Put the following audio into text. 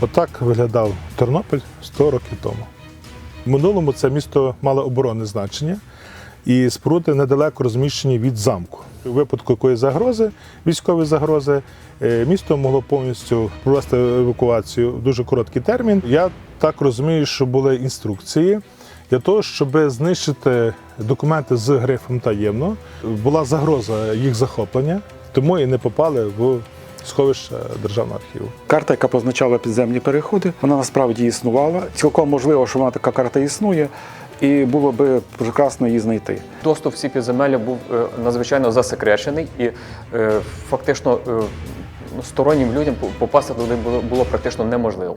Отак виглядав Тернопіль 100 років тому. В минулому це місто мало оборонне значення, і споруди недалеко розміщені від замку. У випадку якоїсь загрози, військової загрози, е, місто могло повністю провести евакуацію в дуже короткий термін. Я так розумію, що були інструкції для того, щоб знищити документи з грифом таємно. Була загроза їх захоплення, тому і не попали в сховище державного архіву. Карта, яка позначала підземні переходи, вона насправді існувала. Цілком можливо, що вона така карта існує, і було би прекрасно її знайти. Доступ в ці підземелля був е, надзвичайно засекречений і е, фактично е, стороннім людям попасти туди було, було практично неможливо.